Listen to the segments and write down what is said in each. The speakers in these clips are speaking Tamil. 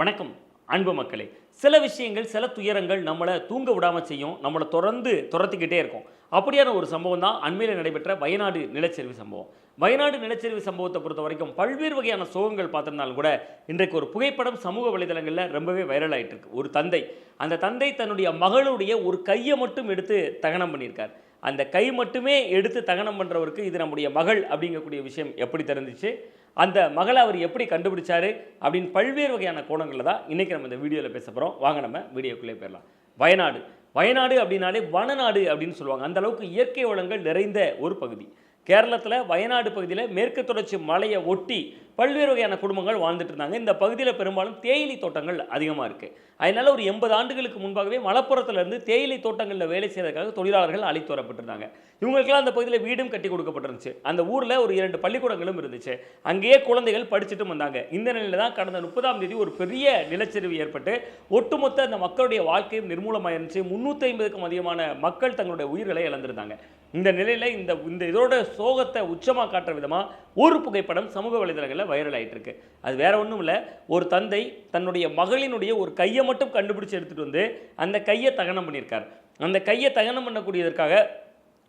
வணக்கம் அன்பு மக்களே. சில விஷயங்கள் சில துயரங்கள் நம்மளை தூங்க விடாமல் செய்யும் நம்மளை தொடர்ந்து துரத்திக்கிட்டே இருக்கும். அப்படியான ஒரு சம்பவம் தான் அண்மையில் நடைபெற்ற வயநாடு நிலச்சரிவு சம்பவம். வயநாடு நிலச்சரிவு சம்பவத்தை பொறுத்த வரைக்கும் பல்வேறு வகையான சோகங்கள் பார்த்துருந்தாலும் கூட இன்றைக்கு ஒரு புகைப்படம் சமூக வலைதளங்களில் ரொம்பவே வைரல் ஆயிட்டு இருக்கு. ஒரு தந்தை அந்த தந்தை தன்னுடைய மகளுடைய ஒரு கையை மட்டும் எடுத்து தகனம் பண்ணியிருக்கார். அந்த கை மட்டுமே எடுத்து தகனம் பண்ணுறவருக்கு இது நம்முடைய மகள் அப்படிங்கக்கூடிய விஷயம் எப்படி தெரிஞ்சிச்சு? அந்த மகளை அவர் எப்படி கண்டுபிடிச்சாரு அப்படின்னு பல்வேறு வகையான கோணங்களில் தான் இன்றைக்கி நம்ம இந்த வீடியோவில் பேச போகிறோம் வாங்க நம்ம வீடியோக்குள்ளே போயிடலாம். வயநாடு. வயநாடு அப்படின்னாலே வனநாடு அப்படின்னு சொல்லுவாங்க. அந்த அளவுக்கு இயற்கை வளங்கள் நிறைந்த ஒரு பகுதி. கேரளத்தில் வயநாடு பகுதியில் மேற்கு தொடர்ச்சி மலையை ஒட்டி பல்வேறு வகையான குடும்பங்கள் வாழ்ந்துட்டு இருந்தாங்க. இந்த பகுதியில் பெரும்பாலும் தேயிலை தோட்டங்கள் அதிகமாக இருக்குது அதனால் ஒரு எண்பது ஆண்டுகளுக்கு முன்பாகவே மலப்புறத்துலேருந்து தேயிலை தோட்டங்களில் வேலை செய்வதற்காக தொழிலாளர்கள் அழைத்து வரப்பட்டிருந்தாங்க. இவங்களுக்கெல்லாம் அந்த பகுதியில் வீடும் கட்டி கொடுக்கப்பட்டிருந்துச்சு. அந்த ஊரில் ஒரு இரண்டு பள்ளிக்கூடங்களும் இருந்துச்சு. அங்கேயே குழந்தைகள் படிச்சுட்டு வந்தாங்க. இந்த நிலையில் தான் கடந்த முப்பதாம் தேதி ஒரு பெரிய நிலச்சரிவு ஏற்பட்டு ஒட்டுமொத்த அந்த மக்களுடைய வாழ்க்கையும் நிர்மூலமாயிருந்துச்சு. முந்நூற்றி ஐம்பதுக்கும் அதிகமான மக்கள் தங்களுடைய உயிர்களை இழந்திருந்தாங்க. இந்த நிலையில் இந்த இந்த இதோட சோகத்தை உச்சமாக காட்டுற விதமாக ஒரு புகைப்படம் சமூக வலைதளங்களில் வைரல் ஆகிட்டு இருக்கு அது வேற ஒன்றும் இல்லை. ஒரு தந்தை தன்னுடைய மகளினுடைய ஒரு கையை மட்டும் கண்டுபிடிச்சு எடுத்துகிட்டு வந்து அந்த கையை தகனம் பண்ணியிருக்கார். அந்த கையை தகனம் பண்ணக்கூடியதற்காக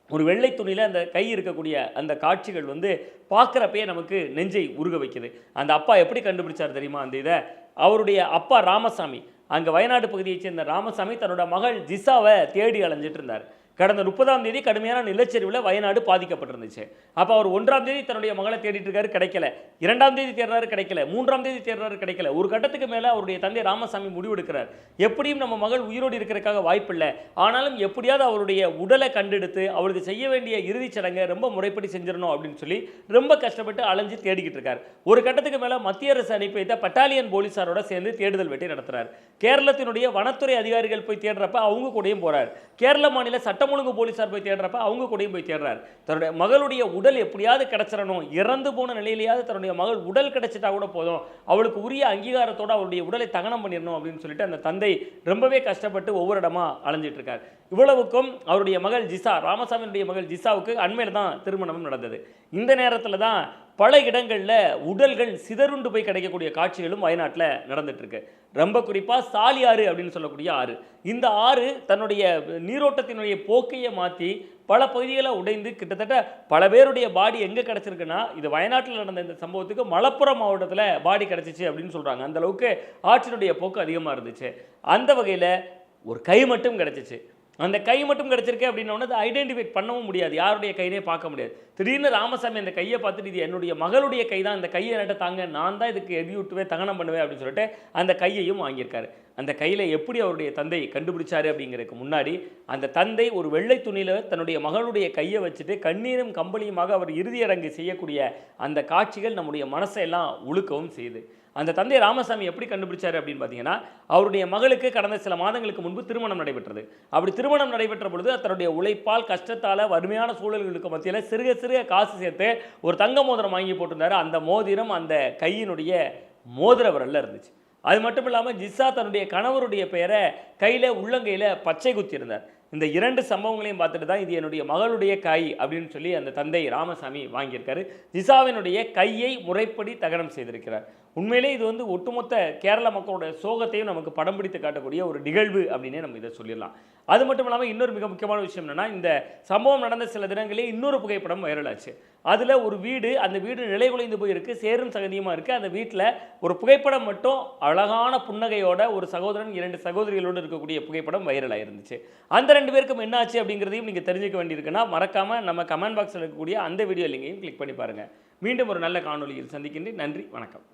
ஒரு வெள்ளை துணியில் அந்த கை இருக்கக்கூடிய அந்த காட்சிகள் வந்து பார்க்குறப்பயே நமக்கு நெஞ்சை உருக வைக்குது. அந்த அப்பா எப்படி கண்டுபிடிச்சார் தெரியுமா? அந்த இதை அவருடைய அப்பா ராமசாமி. அங்கே வயநாடு பகுதியைச் சேர்ந்த ராமசாமி தன்னோட மகள் ஜிசாவை தேடி அலைஞ்சிட்டு இருந்தார். கடந்த முப்பதாம் தேதி கடுமையான நிலச்சரிவில் வயநாடு பாதிக்கப்பட்டிருந்துச்சு. அப்போ அவர் ஒன்றாம் தேதி தன்னுடைய மகளை தேடிட்டு இருக்காரு கிடைக்கல. இரண்டாம் தேதி தேடுறாரு கிடைக்கல. மூன்றாம் தேதி தேடுறாரு கிடைக்கல. ஒரு கட்டத்துக்கு மேலே அவருடைய தந்தை ராமசாமி முடிவெடுக்கிறார். எப்படியும் நம்ம மகள் உயிரோடு இருக்கிறதுக்காக வாய்ப்பில்லை. ஆனாலும் எப்படியாவது அவருடைய உடலை கண்டெடுத்து அவளுக்கு செய்ய வேண்டிய இறுதிச் சடங்கை ரொம்ப முறைப்படி செஞ்சிடணும் அப்படின்னு சொல்லி ரொம்ப கஷ்டப்பட்டு அலைஞ்சு தேடிக்கிட்டு இருக்கார். ஒரு கட்டத்துக்கு மேலே மத்திய அரசு அனுப்பி வைத்த பட்டாலியன் போலீஸாரோட சேர்ந்து தேடுதல் வேட்டை நடத்துறார். கேரளத்தினுடைய வனத்துறை அதிகாரிகள் போய் தேடுறப்ப அவங்க கூடயும் போறார். கேரள மாநில சட்ட சட்டம் ஒழுங்கு போலீஸார் போய் தேடுறப்ப அவங்க கூடயும் போய் தேடுறார். தன்னுடைய மகளுடைய உடல் எப்படியாவது கிடச்சிடணும் இறந்து போன நிலையிலேயாவது தன்னுடைய மகள் உடல் கிடைச்சிட்டா கூட போதும் அவளுக்கு உரிய அங்கீகாரத்தோட அவருடைய உடலை தகனம் பண்ணிடணும் அப்படின்னு சொல்லிட்டு அந்த தந்தை ரொம்பவே கஷ்டப்பட்டு ஒவ்வொரு இடமா அலைஞ்சிட்டு இருக்கார். இவ்வளவுக்கும் அவருடைய மகள் ஜிசா ராமசாமியினுடைய மகள் ஜிசாவுக்கு அண்மையில் தான் திருமணமும் நடந்தது. இந்த நேரத்தில் தான் பல இடங்களில் உடல்கள் சிதறுண்டு போய் கிடைக்கக்கூடிய காட்சிகளும் வயநாட்டில் நடந்துட்டுருக்கு. ரொம்ப குறிப்பாக சாலியாறு அப்படின்னு சொல்லக்கூடிய ஆறு. இந்த ஆறு தன்னுடைய நீரோட்டத்தினுடைய போக்கையை மாற்றி பல பகுதிகளை உடைந்து கிட்டத்தட்ட பல பேருடைய பாடி எங்கே கிடச்சிருக்குன்னா இது வயநாட்டில் நடந்த இந்த சம்பவத்துக்கு மலப்புறம் மாவட்டத்தில் பாடி கிடச்சிச்சு அப்படின்னு சொல்கிறாங்க அந்த அளவுக்கு ஆற்றினுடைய போக்கு அதிகமாக இருந்துச்சு. அந்த வகையில் ஒரு கை மட்டும் கிடச்சிச்சு. அந்த கை மட்டும் கிடச்சிருக்கு அப்படின்னோடனே அதை ஐடென்டிஃபை பண்ணவும் முடியாது. யாருடைய கையிலே பார்க்க முடியாது. திடீர்னு ராமசாமி அந்த கையை பார்த்துட்டு இது என்னுடைய மகளுடைய கை தான் அந்த கையை நட்ட தாங்க நான் தான் இதுக்கு எதி தகனம் பண்ணுவேன் அப்படின்னு சொல்லிட்டு அந்த கையையும் வாங்கியிருக்காரு. அந்த கையில் எப்படி அவருடைய தந்தை கண்டுபிடிச்சாரு அப்படிங்கிறதுக்கு முன்னாடி அந்த தந்தை ஒரு வெள்ளை துணியில் தன்னுடைய மகளுடைய கையை வச்சுட்டு கண்ணீரும் கம்பளியுமாக அவர் இறுதியடங்கு செய்யக்கூடிய அந்த காட்சிகள் நம்முடைய மனசை எல்லாம் உழுக்கவும் செய்யுது அந்த தந்தை ராமசாமி எப்படி கண்டுபிடிச்சாரு அப்படின்னு பார்த்தீங்கன்னா அவருடைய மகளுக்கு கடந்த சில மாதங்களுக்கு முன்பு திருமணம் நடைபெற்றது. அப்படி திருமணம் நடைபெற்ற பொழுது தன்னுடைய உழைப்பால் கஷ்டத்தால் வறுமையான சூழல்களுக்கு மத்தியில் சிறுக சிறுக காசு சேர்த்து ஒரு தங்க மோதிரம் வாங்கி போட்டிருந்தாரு. அந்த மோதிரம் அந்த கையினுடைய மோதிர விரலில் இருந்துச்சு. அது மட்டும் இல்லாமல் ஜிஸ்ஸா தன்னுடைய கணவருடைய பெயரை கையில் உள்ளங்கையில் பச்சை குத்தியிருந்தார். இந்த இரண்டு சம்பவங்களையும் பார்த்துட்டு தான் இது என்னுடைய மகளுடைய கை அப்படின்னு சொல்லி அந்த தந்தை ராமசாமி வாங்கியிருக்காரு. ஜிசாவினுடைய கையை முறைப்படி தகனம் செய்திருக்கிறார். உண்மையிலே இது வந்து ஒட்டுமொத்த கேரள மக்களோட சோகத்தையும் நமக்கு படம் பிடித்து காட்டக்கூடிய ஒரு நிகழ்வு அப்படின்னே நம்ம இதை சொல்லிடலாம். அது மட்டும் இல்லாமல் இன்னொரு மிக முக்கியமான விஷயம் என்னன்னா இந்த சம்பவம் நடந்த சில தினங்களே இன்னொரு புகைப்படம் வைரலாச்சு. அதில் ஒரு வீடு அந்த வீடு நிலை குலைந்து போயிருக்கு சேரும் சகதியுமாக இருக்குது அந்த வீட்டில் ஒரு புகைப்படம் மட்டும் அழகான புன்னகையோட ஒரு சகோதரன் இரண்டு சகோதரிகளோடு இருக்கக்கூடிய புகைப்படம் வைரலாக இருந்துச்சு அந்த ரெண்டு பேருக்கும் என்னாச்சு அப்படிங்கிறதையும் நீங்கள் தெரிஞ்சுக்க வேண்டியிருக்குன்னா மறக்காமல் நம்ம கமெண்ட் பாக்ஸில் இருக்கக்கூடிய அந்த வீடியோ லிங்கையும் கிளிக் பண்ணி பாருங்கள் மீண்டும் ஒரு நல்ல காணொலியில் சந்திக்கின்றேன். நன்றி வணக்கம்.